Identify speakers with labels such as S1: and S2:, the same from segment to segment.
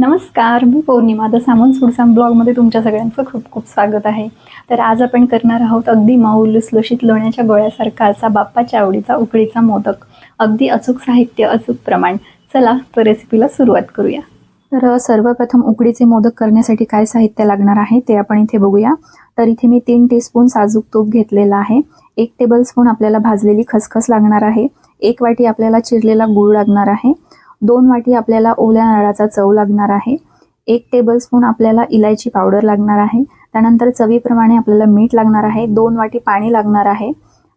S1: नमस्कार मी पौर्णिमा द सामन सुडसाम ब्लॉगमध्ये तुमच्या सगळ्यांचं खूप खूप स्वागत आहे. तर आज आपण करणार आहोत अगदी माऊल लुसलुशीत लोण्याच्या गोळ्यासारखा असा बाप्पाच्या आवडीचा उकडीचा मोदक. अगदी अचूक साहित्य अचूक प्रमाण. चला तर रेसिपीला सुरुवात करूया. तर सर्वप्रथम उकडीचे मोदक करण्यासाठी काय साहित्य लागणार आहे ते आपण इथे बघूया. तर इथे मी तीन टीस्पून साजूक तूप घेतलेला आहे. एक टेबलस्पून आपल्याला भाजलेली खसखस लागणार आहे. एक वाटी आपल्याला चिरलेला गूळ लागणार आहे. दोन वाटी आपल्याला ओल्या नारळाचा चव लागणार आहे. एक टेबलस्पून आपल्याला इलायची पावडर लागणार आहे. त्यानंतर चवीप्रमाणे आपल्याला मीठ लागणार आहे. दोन वाटी पाणी लागणार आहे.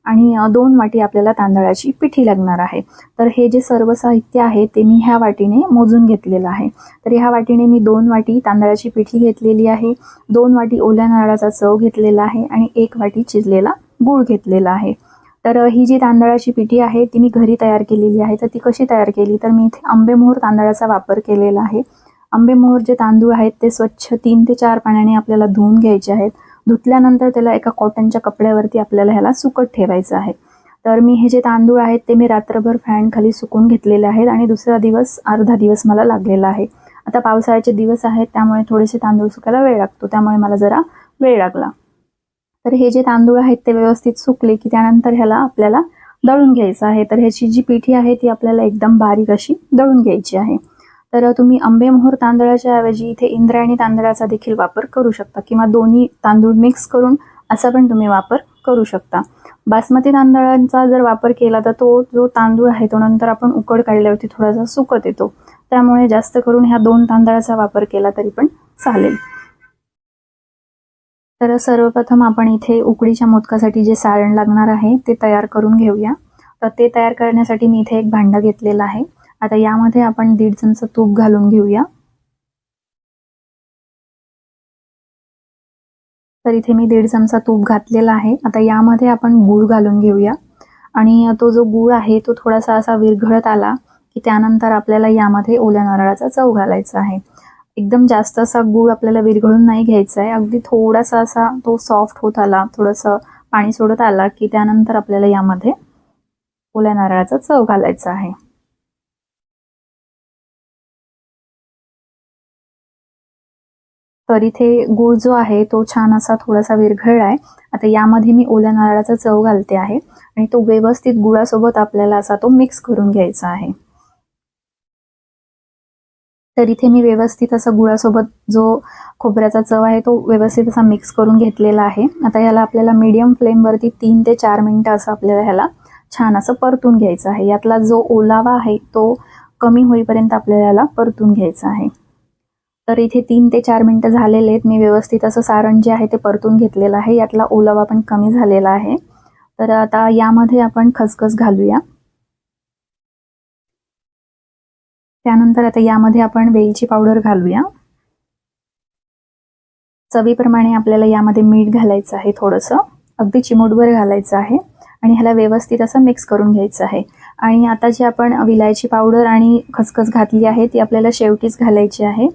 S1: आणि दोन वाटी आपल्याला तांदळाची पिठी लागणार आहे. तर हे जे सर्व साहित्य आहे ते मी ह्या वाटीने मोजून घेतलेलं आहे. तर ह्या वाटीने मी दोन वाटी तांदळाची पिठी घेतलेली आहे. दोन वाटी ओल्या नारळाचा चव घेतलेला आहे. आणि एक वाटी चिरलेला गूळ घेतलेला आहे. तर ही जी तांदळाची पिठी आहे ती मी घरी तयार केलेली आहे. तर ती कशी तयार केली? तर मी इथे आंबेमोहर तांदळाचा वापर केलेला आहे. आंबेमोहर जे तांदूळ आहेत ते स्वच्छ तीन ते चार पाण्याने आपल्याला धुवून घ्यायचे आहेत. धुतल्यानंतर त्याला एका कॉटनच्या कपड्यावरती आपल्याला ह्याला सुकट ठेवायचं आहे. तर मी हे जे तांदूळ आहेत ते मी रात्रभर फॅन खाली सुकून घेतलेले आहेत आणि दुसरा दिवस अर्धा दिवस मला लागलेला आहे. आता पावसाळ्याचे दिवस आहेत त्यामुळे थोडेसे तांदूळ सुकायला वेळ लागतो. त्यामुळे मला जरा वेळ लागला. तर हे जे तांदूळ आहेत ते व्यवस्थित सुकले की त्यानंतर ह्याला आपल्याला दळून घ्यायचं आहे. तर ह्याची जी पिठी आहे ती आपल्याला एकदम बारीक अशी दळून घ्यायची आहे. तर तुम्ही आंबेमोहर तांदळाच्या ऐवजी इथे इंद्रायणी तांदळाचा देखील वापर करू शकता किंवा दोन्ही तांदूळ मिक्स करून असा पण तुम्ही वापर करू शकता. बासमती तांदळांचा जर वापर केला तर तो जो तांदूळ आहे तो नंतर आपण उकड काढल्यावरती थोडासा सुकत येतो. त्यामुळे जास्त करून ह्या दोन तांदळाचा वापर केला तरी पण चालेल. तर सर्वप्रथम आपण इथे उकडीच्या मोदकासाठी जे सारण लागणार आहे ते तयार करून घेऊया. तर ते तयार करण्यासाठी मी इथे एक भांडं घेतलेलं आहे. आता यामध्ये आपण दीड चमचा तूप घालून घेऊया. तर इथे मी दीड चमचा तूप घातलेला आहे. आता यामध्ये आपण गूळ घालून घेऊया. आणि तो जो गूळ आहे तो थोडासा असा विरघळत आला की त्यानंतर आपल्याला यामध्ये ओल्या नारळाचा चव घालायचा आहे. एकदम जास्त असा गूळ आपल्याला विरघळून नाही घ्यायचा आहे अगदी थोडासा असा तो सॉफ्ट होत आला थोडंसं पाणी सोडत आला की त्यानंतर आपल्याला यामध्ये ओल्या नारळाचा चव घालायचा आहे. तर इथे गूळ जो आहे तो छान असा थोडासा विरघळला आहे आता यामध्ये मी ओल्या नारळाचा चव घालते आहे आणि तो व्यवस्थित गुळासोबत आपल्याला असा तो मिक्स करून घ्यायचा आहे. तर इथे मी व्यवस्थित असा गुळासोबत जो खोबऱ्याचा चव आहे तो व्यवस्थित असा मिक्स करून घेतलेला आहे. आता याला आपल्याला मीडियम फ्लेमवरती तीन ते चार मिनटं असं आपल्याला ह्याला छान असं परतून घ्यायचं आहे. यातला जो ओलावा आहे तो कमी होईपर्यंत आपल्याला याला परतून घ्यायचा आहे. तर इथे तीन ते चार मिनटं झालेले आहेत. मी व्यवस्थित असं सारण जे आहे ते परतून घेतलेलं आहे. यातला ओलावा पण कमी झालेला आहे. तर आता यामध्ये आपण खसखस घालूया. त्यानंतर आता यामध्ये आपण वेलची पावडर घालूया. चवीप्रमाणे आपल्याला यामध्ये मीठ घालायचं आहे थोडंसं. अगदी चिमूटभर घालायचं आहे आणि ह्याला व्यवस्थित असं मिक्स करून घ्यायचं आहे. आणि आता जी आपण विलायची पावडर आणि खसखस घातली आहे ती आपल्याला शेवटीच घालायची आहे.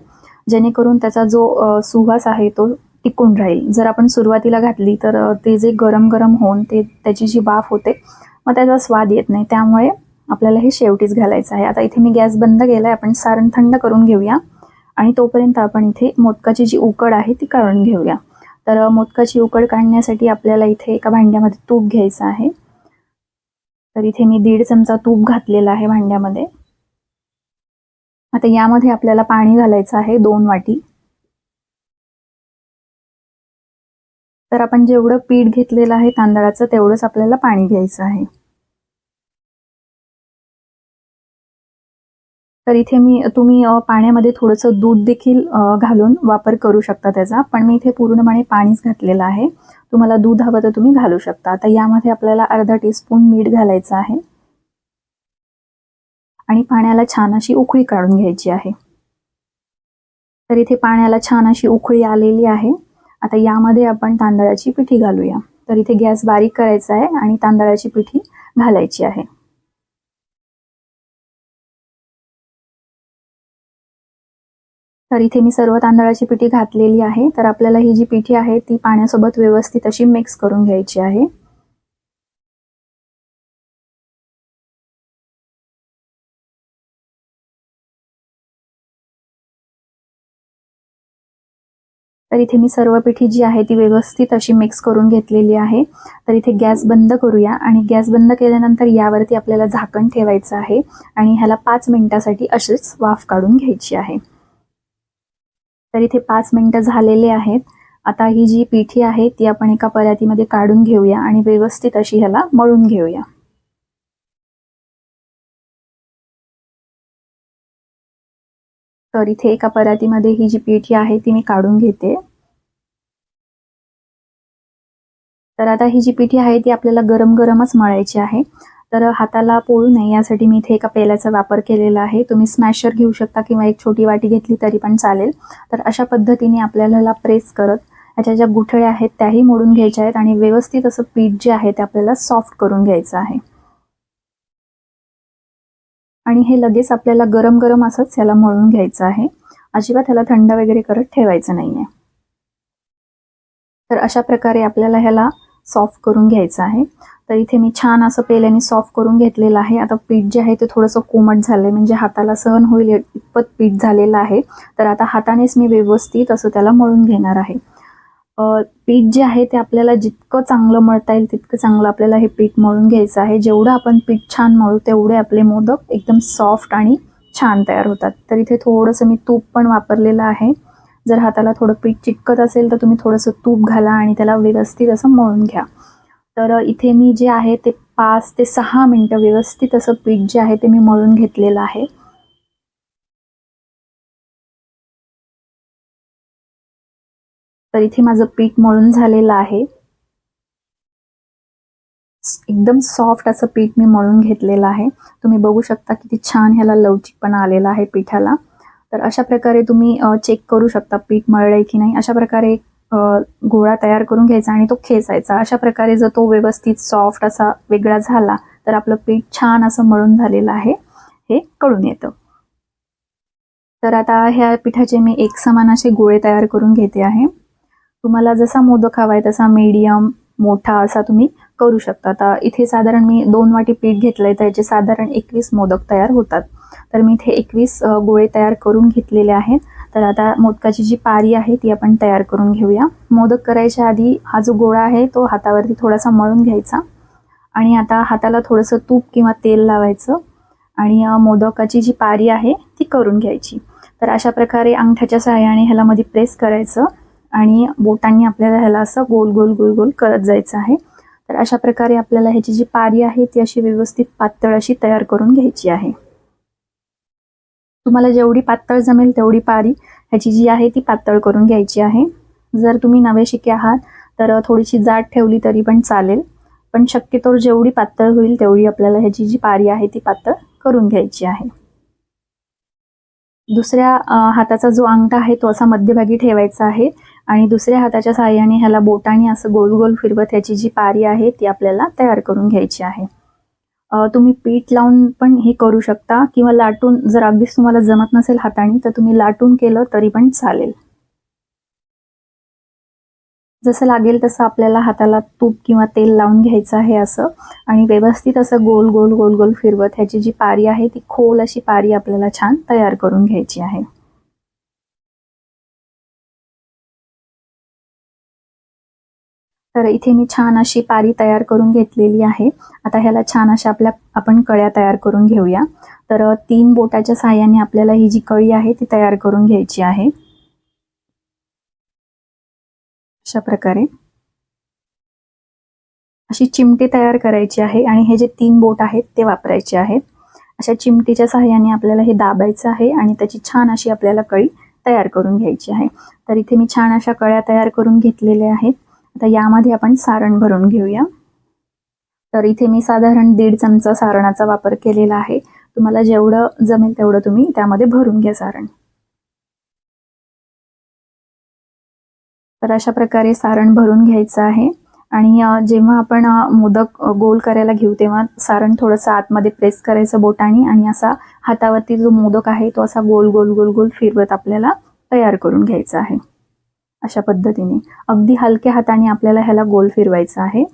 S1: जेणेकरून त्याचा जो सुवास आहे तो टिकून राहील. जर आपण सुरुवातीला घातली तर ते जे गरम गरम होऊन ते त्याची जी बाफ होते मग त्याचा स्वाद येत नाही. त्यामुळे आपल्याला हे शेवटीच घालायचं आहे. आता इथे मी गॅस बंद केला आहे आपण सारण थंड करून घेऊया. आणि तोपर्यंत आपण इथे मोदकाची जी उकड आहे ती काढून घेऊया. तर मोदकाची उकड काढण्यासाठी आपल्याला इथे एका भांड्यामध्ये तूप घ्यायचं आहे. तर इथे मी दीड चमचा तूप घातलेला आहे भांड्यामध्ये. आता यामध्ये आपल्याला पाणी घालायचं आहे दोन वाटी. तर आपण जेवढं पीठ घेतलेलं आहे तांदळाचं तेवढंच आपल्याला पाणी घ्यायचं आहे. तर इथे मी तुम्ही पाण्यामध्ये थोडंसं दूध देखील घालून वापर करू शकता त्याचा. पण मी इथे पूर्णपणे पाणीच घातलेलं आहे. तुम्हाला दूध हवं तर तुम्ही घालू शकता. आता यामध्ये आपल्याला अर्धा टीस्पून मीठ घालायचं आहे. आणि पाण्याला छान अशी उकळी काढून घ्यायची आहे. तर इथे पाण्याला छान अशी उकळी आलेली आहे. आता यामध्ये आपण तांदळाची पिठी घालूया. तर इथे गॅस बारीक करायचा आहे आणि तांदळाची पिठी घालायची आहे. तर इथे मी सर्व तांदळाची पिठी घातलेली आहे. तर आपल्याला ही जी पिठी आहे ती पाण्यासोबत व्यवस्थित अशी मिक्स करून घ्यायची आहे. तर इथे मी सर्व पिठी जी आहे ती व्यवस्थित अशी मिक्स करून घेतलेली आहे. तर इथे गॅस बंद करूया आणि गॅस बंद केल्यानंतर यावरती आपल्याला झाकण ठेवायचं आहे आणि ह्याला पाच मिनिटासाठी अशीच वाफ काढून घ्यायची आहे. तर इथे पाच मिनिटं झालेले आहेत. आता ही जी पिठी आहे ती आपण एका परातीमध्ये काढून घेऊया आणि व्यवस्थित अशी ह्याला मळून घेऊया. तर इथे एका परातीमध्ये ही जी पिठी आहे ती मी काढून घेते. तर आता ही जी पिठी आहे ती आपल्याला गरम गरमच मळायची आहे. तर हाताला पोळू नये यासाठी मी इथे एका पेल्याचा वापर केलेला आहे. तुम्ही स्मॅशर घेऊ शकता किंवा एक छोटी वाटी घेतली तरी पण चालेल. तर अशा पद्धतीने आपल्याला प्रेस करत याच्या ज्या गुठळ्या आहेत त्याही मोडून घ्यायच्या आहेत आणि व्यवस्थित असं पीठ जे आहे ते आपल्याला सॉफ्ट करून घ्यायचं आहे. आणि हे लगेच आपल्याला गरम गरम असंच ह्याला मळून घ्यायचं आहे. अजिबात ह्याला थंड वगैरे करत ठेवायचं नाही आहे तर अशा प्रकारे आपल्याला ह्याला सॉफ्ट करून घ्यायचं आहे. तर इथे मी छान असं पेल्याने सॉफ्ट करून घेतलेलं आहे. आता पीठ जे आहे ते थोडंसं कोमट झालं आहे म्हणजे हाताला सहन होईल इतपत पीठ झालेलं आहे. तर आता हातानेच मी व्यवस्थित असं त्याला मळून घेणार आहे. पीठ जे आहे ते आपल्याला जितकं चांगलं मळता येईल तितकं चांगलं आपल्याला हे पीठ मळून घ्यायचं आहे. जेवढं आपण पीठ छान मळू तेवढे आपले मोदक एकदम सॉफ्ट आणि छान तयार होतात. तर इथे थोडंसं मी तूप पण वापरलेलं आहे. जर हाताला थोडं पीठ चिटकत असेल तर तुम्ही थोडंसं तूप घाला आणि त्याला व्यवस्थित असं मळून घ्या. तर इथे मी जे आहे ते पाच ते सहा मिनटं व्यवस्थित असं पीठ जे आहे ते मी मळून घेतलेलं आहे. तर इथे माझं पीठ मळून झालेलं आहे. एकदम सॉफ्ट असं पीठ मी मळून घेतलेलं आहे. तुम्ही बघू शकता किती छान ह्याला लवचिकपणा आलेला आहे पिठाला. तर अशा प्रकारे तुम्ही चेक करू शकता पीठ मळलंय की नाही. अशा प्रकारे गोळा तयार करून घ्यायचा आणि तो खेचायचा. अशा प्रकारे जर तो व्यवस्थित सॉफ्ट असा वेगळा झाला तर आपलं पीठ छान असं मळून झालेलं आहे. हे कळून येतं. तर आता ह्या पिठाचे मी एक समान असे गोळे तयार करून घेते आहे. तुम्हाला जसा मोदक हवा आहे तसा मीडियम मोठा असा तुम्ही करू शकता. आता इथे साधारण मी दोन वाटी पीठ घेतलंय त्याचे साधारण एकवीस मोदक तयार होतात. तर मी इथे एकवीस गोळे तयार करून घेतलेले आहेत. तर आता मोदकाची जी पारी आहे ती आपण तयार करून घेऊया. मोदक करायच्या आधी हा जो गोळा आहे तो हातावरती थोडासा मळून घ्यायचा. आणि आता हाताला थोडंसं तूप किंवा तेल लावायचं. आणि मोदकाची जी पारी आहे ती करून घ्यायची. तर अशा प्रकारे अंगठ्याच्या सहाय्याने ह्याला मध्ये प्रेस करायचं. आणि बोटांनी आपल्याला ह्याला असं गोल गोल गोल गोल करत जायचं आहे. तर अशा प्रकारे आपल्याला ह्याची जी पारी आहे ती अशी व्यवस्थित पातळ अशी तयार करून घ्यायची आहे. तुम्हाला जेवढी पातळ जमेल तेवढी पारी ह्याची जी आहे ती पातळ करून घ्यायची आहे. जर तुम्ही नवे शिके आहात तर थोडीशी जाड ठेवली तरी पण चालेल. पण शक्यतोवर जेवढी पातळ होईल तेवढी आपल्याला ह्याची जी पारी आहे ती पातळ करून घ्यायची आहे. दुसऱ्या हाताचा जो अंगठा आहे तो असा मध्यभागी ठेवायचा आहे आणि दुसऱ्या हाताच्या साह्याने ह्याला बोटाने असं गोल गोल फिरवत ह्याची जी पारी आहे ती आपल्याला तयार करून घ्यायची आहे. तुम्ही पीठ लावून पण हे करू शकता किंवा लाटून जर अगदीच तुम्हाला जमत नसेल हाताने तर तुम्ही लाटून केलं तरी पण चालेल. जसं लागेल तसं आपल्याला हाताला तूप किंवा तेल लावून घ्यायचं आहे असं. आणि व्यवस्थित असं गोल गोल गोल गोल फिरवत ह्याची जी पारी आहे ती खोल अशी पारी आपल्याला छान तयार करून घ्यायची आहे. तर इथे मी छान अशी पारी तयार करून घेतलेली आहे. आता ह्याला छान अशा आपल्या आपण कळ्या तयार करून घेऊया. तर तीन बोटाच्या साह्याने आपल्याला ही जी कळी आहे ती तयार करून घ्यायची आहे. अशा प्रकारे. अशी चिमटी तयार करायची आहे आणि हे जे तीन बोट आहेत ते वापरायचे आहेत. अशा चिमटीच्या सहाय्याने आपल्याला हे दाबायचं आहे आणि त्याची छान अशी आपल्याला कळी तयार करून घ्यायची आहे. तर इथे मी छान अशा कळ्या तयार करून घेतलेल्या आहेत. आता यामध्ये आपण सारण भरून घेऊया. तर इथे मी साधारण दीड चमचा सारणाचा वापर केलेला आहे. तुम्हाला जेवढं जमेल तेवढं तुम्ही त्यामध्ये भरून घ्या सारण. तर अशा प्रकारे सारण भरून घ्यायचं आहे. आणि जेव्हा आपण मोदक गोल करायला घेऊ तेव्हा सारण थोडंसं आतमध्ये प्रेस करायचं बोटाने आणि असा हातावरती जो मोदक आहे तो असा गोल गोल गोल गोल फिरवत आपल्याला तयार करून घ्यायचा आहे. अशा पद्धतीने. अगदी हलक्या हाताने आपल्याला ह्याला गोल फिरवायचं आहे.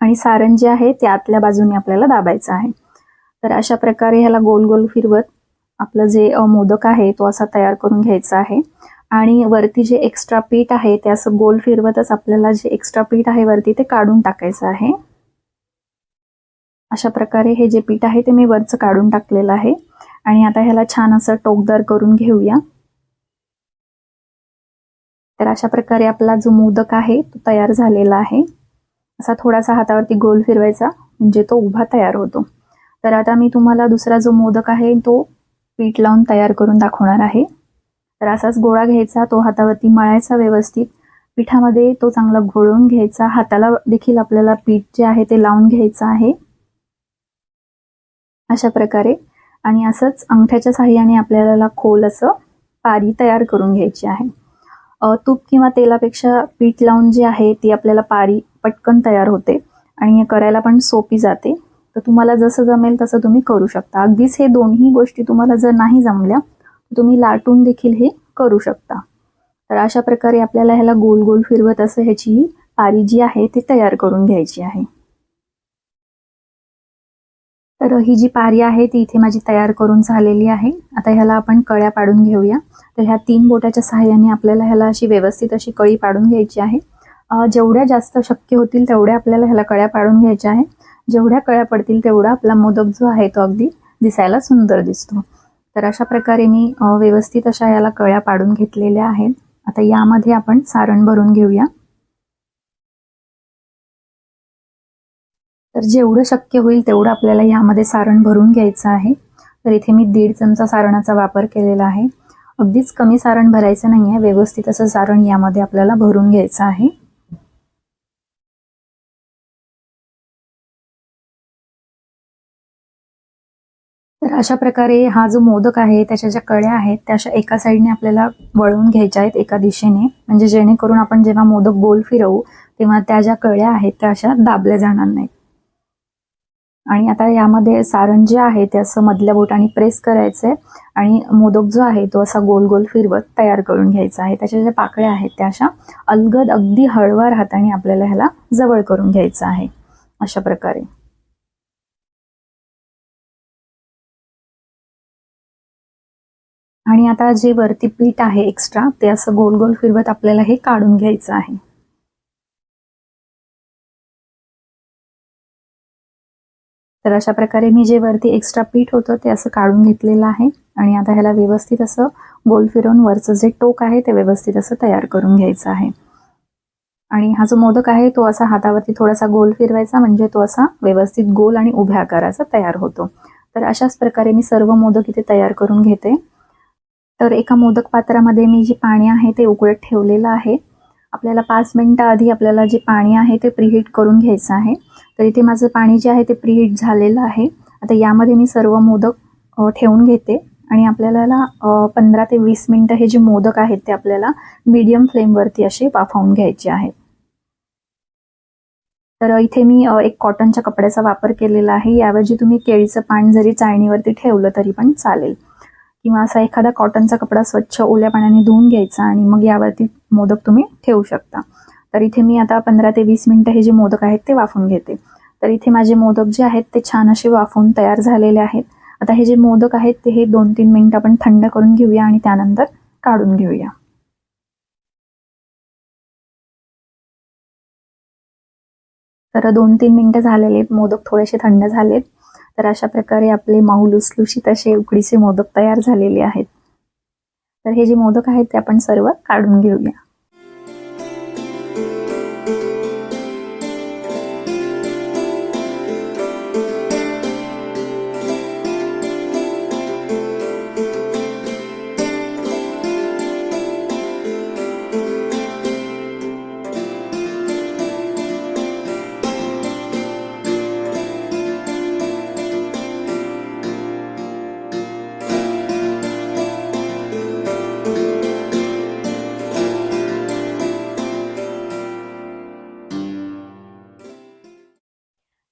S1: आणि सारण जे आहे ते आतल्या बाजूने आपल्याला दाबायचं आहे. तर अशा प्रकारे ह्याला गोल गोल फिरवत आपलं जे मोदक आहे तो असा तयार करून घ्यायचा आहे. आणि वरती जे एक्स्ट्रा पीठ आहे ते असं गोल फिरवतच आपल्याला जे एक्स्ट्रा पीठ आहे वरती ते काढून टाकायचं आहे. अशा प्रकारे हे जे पीठ आहे ते मी वरचं काढून टाकलेलं आहे. आणि आता ह्याला छान असं टोकदार करून घेऊया. तर अशा प्रकारे आपला जो मोदक आहे तो तयार झालेला आहे. असा थोडासा हातावरती गोल फिरवायचा म्हणजे तो उभा तयार होतो. तर आता मी तुम्हाला दुसरा जो मोदक आहे तो पीठ लावून तयार करून दाखवणार आहे. तर असाच गोळा घ्यायचा तो हातावरती मळायचा व्यवस्थित. पिठामध्ये तो चांगला घोळून घ्यायचा. हाताला देखील आपल्याला पीठ जे आहे ते लावून घ्यायचं आहे. अशा प्रकारे. आणि असंच अंगठ्याच्या साह्याने आपल्याला खोल असं पारी तयार करून घ्यायची आहे. तूप किंवा तेलापेक्षा पीठ लावून जे आहे ती आपल्याला पारी पटकन तयार होते आणि करायला पण सोपी जाते. तर तुम्हाला जसं जमेल तसं तुम्ही करू शकता. अगदीच हे दोन्ही गोष्टी तुम्हाला जर नाही जमल्या तुम्ही लाटून देखील हे करू शकता. तर अशा प्रकारे आपल्याला ह्याला गोल गोल फिरवत असं ह्याची पारी जी आहे ती तयार करून घ्यायची आहे. तर ही जी पारी आहे ती इथे माझी तयार करून झालेली आहे. आता ह्याला आपण कळ्या पाडून घेऊया. तर ह्या तीन बोटाच्या सहाय्याने आपल्याला ह्याला अशी व्यवस्थित अशी कळी पाडून घ्यायची आहे. जेवढ्या जास्त शक्य होतील तेवढ्या आपल्याला ह्याला कळ्या पाडून घ्यायच्या आहे. जेवढ्या कळ्या पडतील तेवढा आपला मोदक जो आहे तो अगदी दिसायला सुंदर दिसतो. तर अशा प्रकारे मी व्यवस्थित अशा याला कळ्या पाडून घेतलेल्या आहेत. आता यामध्ये आपण सारण भरून घेऊया. तर जेवढं शक्य होईल तेवढं आपल्याला यामध्ये सारण भरून घ्यायचं आहे. तर इथे मी दीड चमचा सारणाचा वापर केलेला आहे. अगदीच कमी सारण भरायचं नाही आहे. व्यवस्थित असं सारण यामध्ये आपल्याला भरून घ्यायचं आहे. तर अशा प्रकारे हा जो मोदक आहे त्याच्या ज्या कळ्या आहेत त्या अशा एका साईडने आपल्याला वळवून घ्यायच्या आहेत एका दिशेने. म्हणजे जेणेकरून आपण जेव्हा मोदक गोल फिरवू तेव्हा त्या ज्या कळ्या आहेत त्या अशा दाबल्या जाणार नाहीत. आणि आता यामध्ये सारण जे आहे ते असं मधल्या बोटाने प्रेस करायचं आहे आणि मोदक जो आहे तो असा गोल गोल फिरवत तयार करून घ्यायचा आहे. त्याच्या ज्या पाकळ्या आहेत त्या अशा अलगद अगदी हळवा हाताने आपल्याला ह्याला जवळ करून घ्यायचं आहे. अशा प्रकारे. आणि आता जे वरती पीठ आहे एक्स्ट्रा ते असं गोल गोल फिरवत आपल्याला हे काढून घ्यायचं आहे. तर अशा प्रकारे मी जे वरती एक्स्ट्रा पीठ होतं ते असं काढून घेतलेलं आहे. आणि आता ह्याला व्यवस्थित असं गोल फिरवून वरचं जे टोक आहे ते व्यवस्थित असं तयार करून घ्यायचं आहे. आणि हा जो मोदक आहे तो असा हातावरती थोडासा गोल फिरवायचा म्हणजे तो असा व्यवस्थित गोल आणि उभ्या आकाराचा तयार होतो. तर अशाच प्रकारे मी सर्व मोदक इथे तयार करून घेते. तर एका मोदक पात्रामध्ये मी जे पाणी आहे ते उकळत ठेवलेलं आहे. आपल्याला पाच मिनटं आधी आपल्याला जे पाणी आहे ते प्रिहीट करून घ्यायचं आहे. तर इथे माझं पाणी जे आहे ते प्रीहीट झालेलं आहे. आता यामध्ये मी सर्व मोदक ठेवून घेते आणि आपल्याला पंधरा ते वीस मिनटं हे जे मोदक आहेत ते आपल्याला मीडियम फ्लेमवरती असे वाफावून घ्यायचे आहेत. तर इथे मी एक कॉटनच्या कपड्याचा वापर केलेला आहे. याऐवजी तुम्ही केळीचं पान जरी चाळणीवरती ठेवलं तरी पण चालेल. किंवा असा एखादा कॉटनचा कपडा स्वच्छ ओल्या पाण्याने धुवून घ्यायचा आणि मग यावरती मोदक तुम्ही ठेवू शकता. तर इथे मी आता पंधरा ते वीस मिनटं हे जे मोदक आहेत ते वाफून घेते. तर इथे माझे मोदक जे आहेत ते छान असे वाफून तयार झालेले आहेत. आता हे जे मोदक आहेत ते हे दोन तीन मिनटं आपण थंड करून घेऊया आणि त्यानंतर काढून घेऊया. तर दोन तीन मिनटं झालेले आहेत मोदक थोडेसे थंड झालेत. तर अशा प्रकारे आपले माऊ लुसलुशीत असे उकडीचे मोदक तयार झालेले आहेत. तर हे जे मोदक आहेत ते आपण सर्व काढून घेऊया.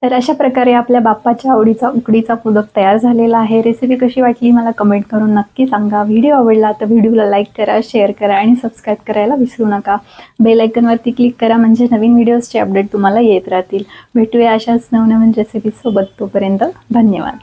S1: तर अशा प्रकारे आपल्या बाप्पाच्या आवडीचा उकडीचा पुदक तयार झालेला आहे. रेसिपी कशी वाटली मला कमेंट करून नक्की सांगा. व्हिडिओ आवडला तर व्हिडिओला लाईक करा शेअर करा आणि सबस्क्राईब करायला विसरू नका. बेल आयकनवरती क्लिक करा म्हणजे नवीन व्हिडिओजचे अपडेट तुम्हाला येत राहतील. भेटूया अशाच नवनवीन रेसिपीसोबत तोपर्यंत धन्यवाद.